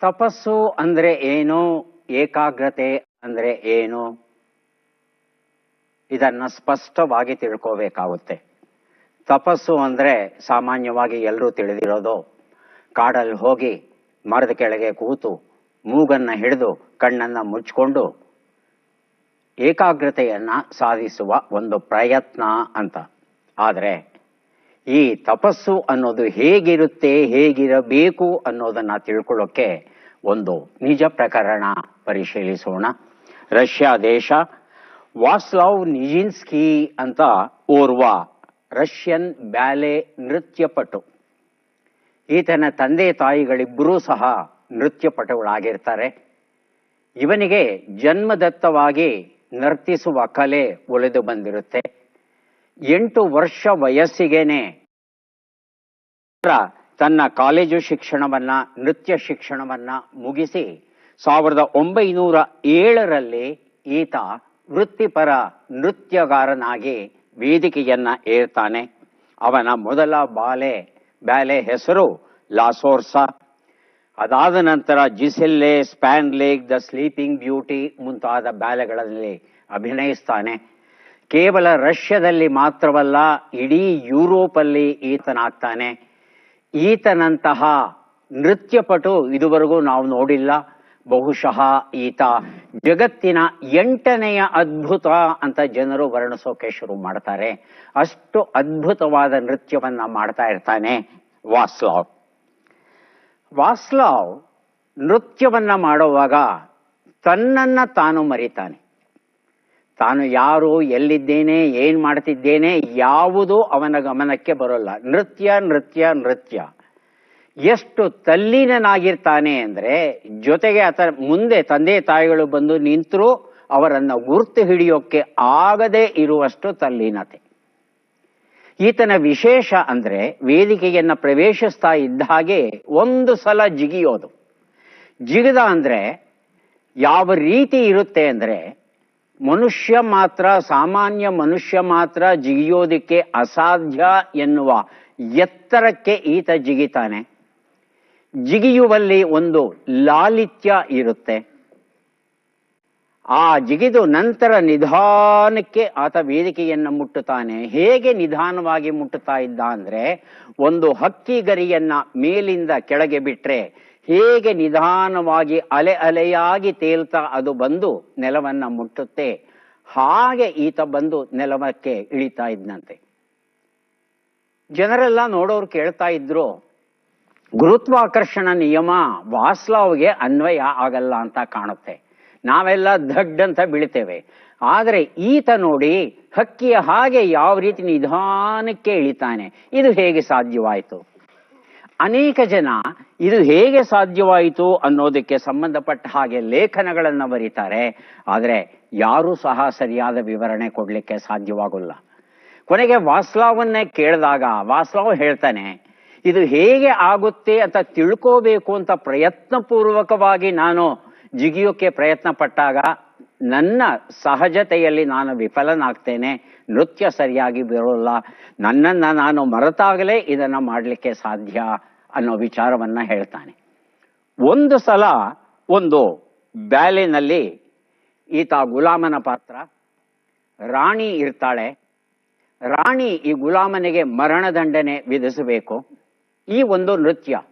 ತಪಸ್ಸು ಅಂದ್ರೆ ಏನು? ಏಕಾಗ್ರತೆ ಅಂದ್ರೆ ಏನು? ಇದನ್ನು ಸ್ಪಷ್ಟವಾಗಿ ತಿಳ್ಕೋಬೇಕಾಗುತ್ತೆ. ತಪಸ್ಸು ಅಂದ್ರೆ ಸಾಮಾನ್ಯವಾಗಿ ಎಲ್ಲರೂ ತಿಳಿದಿರೋದು. ಕಾಡಲ್ಲಿ ಹೋಗಿ ಮರದ ಕೆಳಗೆ ಕೂತು ಮೂಗನ್ನ ಹಿಡಿದು ಕಣ್ಣನ್ನ ಮುಚ್ಕೊಂಡು ಏಕಾಗ್ರತೆಯನ್ನು ಸಾಧಿಸುವ ಒಂದು ಪ್ರಯತ್ನ ಅಂತ. ಆದರೆ ಈ ತಪಸ್ಸು ಅನ್ನೋದು ಹೇಗಿರುತ್ತೆ, ಹೇಗಿರಬೇಕು ಅನ್ನೋದನ್ನು ತಿಳ್ಕೊಳ್ಳೋಕ್ಕೆ ಒಂದು ನಿಜ ಪ್ರಕರಣ ಪರಿಶೀಲಿಸೋಣ. ರಷ್ಯಾ ದೇಶ ವಾಸ್ಲಾವ್ ನಿಜಿನ್ಸ್ಕಿ ಅಂತ ಓರ್ವ ರಷ್ಯನ್ ಬ್ಯಾಲೆ ನೃತ್ಯಪಟು. ಈತನ ತಂದೆ ತಾಯಿಗಳಿಬ್ಬರೂ ಸಹ ನೃತ್ಯಪಟುಗಳಾಗಿರ್ತಾರೆ. ಇವನಿಗೆ ಜನ್ಮದತ್ತವಾಗಿ ನರ್ತಿಸುವ ಕಲೆ ಒಲೆದು ಬಂದಿರುತ್ತೆ. ಎಂಟು ವರ್ಷ ವಯಸ್ಸಿಗೆನೆ ತನ್ನ ಕಾಲೇಜು ಶಿಕ್ಷಣವನ್ನ, ನೃತ್ಯ ಶಿಕ್ಷಣವನ್ನ ಮುಗಿಸಿ ಸಾವಿರದ ಒಂಬೈನೂರ ಏಳರಲ್ಲಿ ಈತ ವೃತ್ತಿಪರ ನೃತ್ಯಗಾರನಾಗಿ ವೇದಿಕೆಯನ್ನ ಏರ್ತಾನೆ. ಅವನ ಮೊದಲ ಬಾಲೆ, ಬ್ಯಾಲೆ ಹೆಸರು ಲಾಸೋರ್ಸಾ. ಅದಾದ ನಂತರ Giselle Swan Lake the Sleeping Beauty ಮುಂತಾದ ಬ್ಯಾಲೆಗಳಲ್ಲಿ ಅಭಿನಯಿಸ್ತಾನೆ. ಕೇವಲ ರಷ್ಯಾದಲ್ಲಿ ಮಾತ್ರವಲ್ಲ, ಇಡೀ ಯುರೋಪಲ್ಲಿ ಈತನಾಗ್ತಾನೆ. ಈತನಂತಹ ನೃತ್ಯಪಟು ಇದುವರೆಗೂ ನಾವು ನೋಡಿಲ್ಲ. ಬಹುಶಃ ಈತ ಜಗತ್ತಿನ ಎಂಟನೆಯ ಅದ್ಭುತ ಅಂತ ಜನರು ವರ್ಣಿಸೋಕೆ ಶುರು ಮಾಡ್ತಾರೆ. ಅಷ್ಟು ಅದ್ಭುತವಾದ ನೃತ್ಯವನ್ನ ಮಾಡ್ತಾ ಇರ್ತಾನೆ ವಾಸ್ಲಾವ್. ವಾಸ್ಲಾವ್ ನೃತ್ಯವನ್ನ ಮಾಡುವಾಗ ತನ್ನನ್ನ ತಾನು ಮರಿತಾನೆ. ತಾನು ಯಾರು, ಎಲ್ಲಿದ್ದೇನೆ, ಏನ್ ಮಾಡ್ತಿದ್ದೇನೆ, ಯಾವುದೂ ಅವನ ಗಮನಕ್ಕೆ ಬರೋಲ್ಲ. ನೃತ್ಯ ನೃತ್ಯ ನೃತ್ಯ. ಎಷ್ಟು ತಲ್ಲೀನನಾಗಿರ್ತಾನೆ ಅಂದ್ರೆ ಜೊತೆಗೆ ಆತ ಮುಂದೆ ತಂದೆ ತಾಯಿಗಳು ಬಂದು ನಿಂತರೂ ಅವರನ್ನ ಗುರ್ತು ಹಿಡಿಯೋಕೆ ಆಗದೆ ಇರುವಷ್ಟು ತಲ್ಲೀನತೆ. ಈತನ ವಿಶೇಷ ಅಂದ್ರೆ ವೇದಿಕೆಯನ್ನ ಪ್ರವೇಶಿಸ್ತಾ ಇದ್ದ ಹಾಗೆ ಒಂದು ಸಲ ಜಿಗಿಯೋದು. ಜಿಗಿದ ಅಂದ್ರೆ ಯಾವ ರೀತಿ ಇರುತ್ತೆ ಅಂದ್ರೆ ಮನುಷ್ಯ ಮಾತ್ರ, ಸಾಮಾನ್ಯ ಮನುಷ್ಯ ಮಾತ್ರ ಜಿಗಿಯೋದಕ್ಕೆ ಅಸಾಧ್ಯ ಎನ್ನುವ ಎತ್ತರಕ್ಕೆ ಈತ ಜಿಗಿತಾನೆ. ಜಿಗಿಯುವಲ್ಲಿ ಒಂದು ಲಾಲಿತ್ಯ ಇರುತ್ತೆ. ಆ ಜಿಗಿದು ನಂತರ ನಿಧಾನಕ್ಕೆ ಆತ ವೇದಿಕೆಯನ್ನು ಮುಟ್ಟುತ್ತಾನೆ. ಹೇಗೆ ನಿಧಾನವಾಗಿ ಮುಟ್ಟುತ್ತಾ ಇದ್ದ ಅಂದರೆ, ಒಂದು ಹಕ್ಕಿ ಗರಿಯನ್ನ ಮೇಲಿಂದ ಕೆಳಗೆ ಬಿಟ್ರೆ ಹೇಗೆ ನಿಧಾನವಾಗಿ ಅಲೆ ಅಲೆಯಾಗಿ ತೇಲ್ತಾ ಅದು ಬಂದು ನೆಲವನ್ನ ಮುಟ್ಟುತ್ತೆ, ಹಾಗೆ ಈತ ಬಂದು ನೆಲವಕ್ಕೆ ಇಳಿತಾ ಇದ್ನಂತೆ. ಜನರೆಲ್ಲ ನೋಡೋರು ಕೇಳ್ತಾ ಇದ್ರು, ಗುರುತ್ವಾಕರ್ಷಣ ನಿಯಮ, ವಾಸ್ಲಾವ್ಗೆ ಅನ್ವಯ ಆಗಲ್ಲ ಅಂತ ಕಾಣುತ್ತೆ. ನಾವೆಲ್ಲ ದಡ್ ಅಂತ ಬೀಳ್ತೇವೆ. ಆದರೆ ಈತ ನೋಡಿ ಹಕ್ಕಿಯ ಹಾಗೆ ಯಾವ ರೀತಿ ನಿಧಾನಕ್ಕೆ ಇಳಿತಾನೆ, ಇದು ಹೇಗೆ ಸಾಧ್ಯವಾಯಿತು? ಅನೇಕ ಜನ ಇದು ಹೇಗೆ ಸಾಧ್ಯವಾಯಿತು ಅನ್ನೋದಕ್ಕೆ ಸಂಬಂಧಪಟ್ಟ ಹಾಗೆ ಲೇಖನಗಳನ್ನು ಬರೀತಾರೆ. ಆದರೆ ಯಾರೂ ಸಹ ಸರಿಯಾದ ವಿವರಣೆ ಕೊಡಲಿಕ್ಕೆ ಸಾಧ್ಯವಾಗಲ್ಲ. ಕೊನೆಗೆ ವಾಸ್ಲಾವನ್ನೇ ಕೇಳಿದಾಗ ವಾಸ್ಲಾವ್ ಹೇಳ್ತಾನೆ, ಇದು ಹೇಗೆ ಆಗುತ್ತೆ ಅಂತ ತಿಳ್ಕೋಬೇಕು ಅಂತ ಪ್ರಯತ್ನಪೂರ್ವಕವಾಗಿ ನಾನು ಜಿಗಿಯೋಕ್ಕೆ ಪ್ರಯತ್ನ ಪಟ್ಟಾಗ ನನ್ನ ಸಹಜತೆಯಲ್ಲಿ ನಾನು ವಿಫಲನಾಗ್ತೇನೆ, ನೃತ್ಯ ಸರಿಯಾಗಿ ಬರೋಲ್ಲ ನನ್ನನ್ನು ನಾನು ಮರೆತಾಗಲೇ ಇದನ್ನು ಮಾಡಲಿಕ್ಕೆ ಸಾಧ್ಯ ಅನ್ನೋ ವಿಚಾರವನ್ನು ಹೇಳ್ತಾನೆ. ಒಂದು ಸಲ ಒಂದು ಬ್ಯಾಲೆನಲ್ಲಿ ಈತ ಗುಲಾಮನ ಪಾತ್ರ, ರಾಣಿ ಇರ್ತಾಳೆ, ರಾಣಿ ಈ ಗುಲಾಮನಿಗೆ ಮರಣದಂಡನೆ ವಿಧಿಸಬೇಕು. ಈ ಒಂದು ನೃತ್ಯ,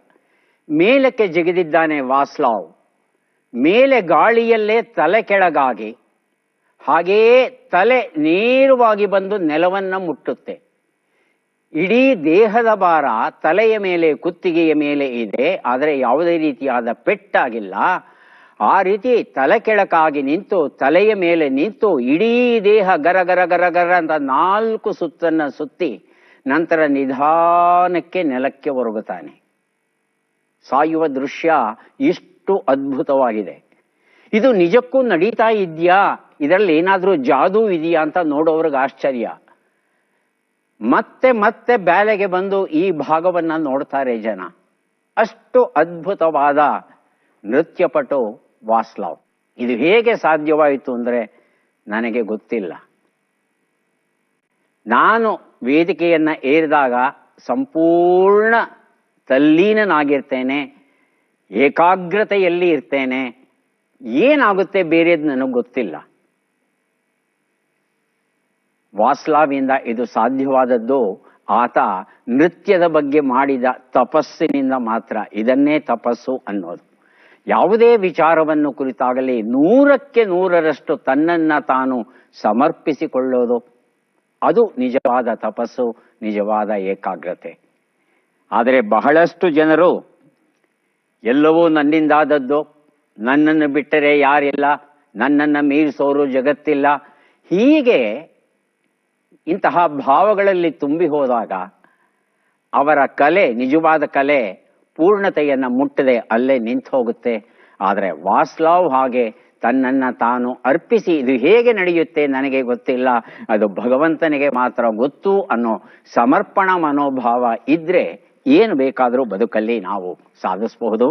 ಮೇಲಕ್ಕೆ ಜಿಗಿದಿದ್ದಾನೆ ವಾಸ್ಲಾವ್ ಮೇಲೆ ಗಾಳಿಯಲ್ಲೇ ತಲೆ ಕೆಳಗಾಗಿ, ಹಾಗೆಯೇ ತಲೆ ನೇರವಾಗಿ ಬಂದು ನೆಲವನ್ನ ಮುಟ್ಟುತ್ತೆ. ಇಡೀ ದೇಹದ ಭಾರ ತಲೆಯ ಮೇಲೆ, ಕುತ್ತಿಗೆಯ ಮೇಲೆ ಇದೆ, ಆದರೆ ಯಾವುದೇ ರೀತಿಯಾದ ಪೆಟ್ಟಾಗಿಲ್ಲ. ಆ ರೀತಿ ತಲೆ ಕೆಳಕಾಗಿ ನಿಂತು, ತಲೆಯ ಮೇಲೆ ನಿಂತು ಇಡೀ ದೇಹ ಗರ ಗರ ಗರ ಗರ ಅಂತ ನಾಲ್ಕು ಸುತ್ತನ್ನು ಸುತ್ತಿ ನಂತರ ನಿಧಾನಕ್ಕೆ ನೆಲಕ್ಕೆ ಒರಗುತ್ತಾನೆ. ಸಾಯುವ ದೃಶ್ಯ ಇಷ್ಟು ಅದ್ಭುತವಾಗಿದೆ. ಇದು ನಿಜಕ್ಕೂ ನಡೀತಾ ಇದೆಯಾ? ಇದರಲ್ಲಿ ಏನಾದರೂ ಜಾದೂ ಇದೆಯಾ ಅಂತ ನೋಡೋವ್ರಿಗೆ ಆಶ್ಚರ್ಯ. ಮತ್ತೆ ಮತ್ತೆ ಬ್ಯಾಲೆಗೆ ಬಂದು ಈ ಭಾಗವನ್ನ ನೋಡ್ತಾರೆ ಜನ. ಅಷ್ಟು ಅದ್ಭುತವಾದ ನೃತ್ಯಪಟು ವಾಸ್ಲಾವ್. ಇದು ಹೇಗೆ ಸಾಧ್ಯವಾಯಿತು ಅಂದ್ರೆ ನನಗೆ ಗೊತ್ತಿಲ್ಲ. ನಾನು ವೇದಿಕೆಯನ್ನ ಏರಿದಾಗ ಸಂಪೂರ್ಣ ತಲ್ಲೀನನಾಗಿರ್ತೇನೆ. ಏಕಾಗ್ರತೆಯಲ್ಲಿ ಇರ್ತೇನೆ. ಏನಾಗುತ್ತೆ ಬೇರೆದು ನನಗೆ ಗೊತ್ತಿಲ್ಲ. ವಾಸ್ಲಾವಿಂದ ಇದು ಸಾಧ್ಯವಾದದ್ದು, ಆತ ನೃತ್ಯದ ಬಗ್ಗೆ ಮಾಡಿದ ತಪಸ್ಸಿನಿಂದ ಮಾತ್ರ, ಇದನ್ನೇ ತಪಸ್ಸು ಅನ್ನೋದು. ಯಾವುದೇ ವಿಚಾರವನ್ನು ಕುರಿತಾಗಲಿ ನೂರಕ್ಕೆ ನೂರರಷ್ಟು ತನ್ನನ್ನ ತಾನು ಸಮರ್ಪಿಸಿಕೊಳ್ಳೋದು, ಅದು ನಿಜವಾದ ತಪಸ್ಸು, ನಿಜವಾದ ಏಕಾಗ್ರತೆ. ಆದರೆ ಬಹಳಷ್ಟು ಜನರು ಎಲ್ಲವೂ ನನ್ನಿಂದಾದದ್ದು. ನನ್ನನ್ನು ಬಿಟ್ಟರೆ ಯಾರಿಲ್ಲ. ನನ್ನನ್ನು ಮೀರಿಸೋರು ಜಗತ್ತಿಲ್ಲ. ಹೀಗೆ ಇಂತಹ ಭಾವಗಳಲ್ಲಿ ತುಂಬಿ ಹೋದಾಗ ಅವರ ಕಲೆ, ನಿಜವಾದ ಕಲೆ ಪೂರ್ಣತೆಯನ್ನು ಮುಟ್ಟದೆ ಅಲ್ಲೇ ನಿಂತು ಹೋಗುತ್ತೆ. ಆದರೆ ವಾಸ್ಲಾವ್ ಹಾಗೆ ತನ್ನನ್ನ ತಾನು ಅರ್ಪಿಸಿ ಇದು ಹೇಗೆ ನಡೆಯುತ್ತೆ ನನಗೆ ಗೊತ್ತಿಲ್ಲ. ಅದು ಭಗವಂತನಿಗೆ ಮಾತ್ರ ಗೊತ್ತು ಅನ್ನೋ ಸಮರ್ಪಣಾ ಮನೋಭಾವ ಇದ್ರೆ ಏನು ಬೇಕಾದರೂ ಬದುಕಲ್ಲಿ ನಾವು ಸಾಧಿಸಬಹುದು.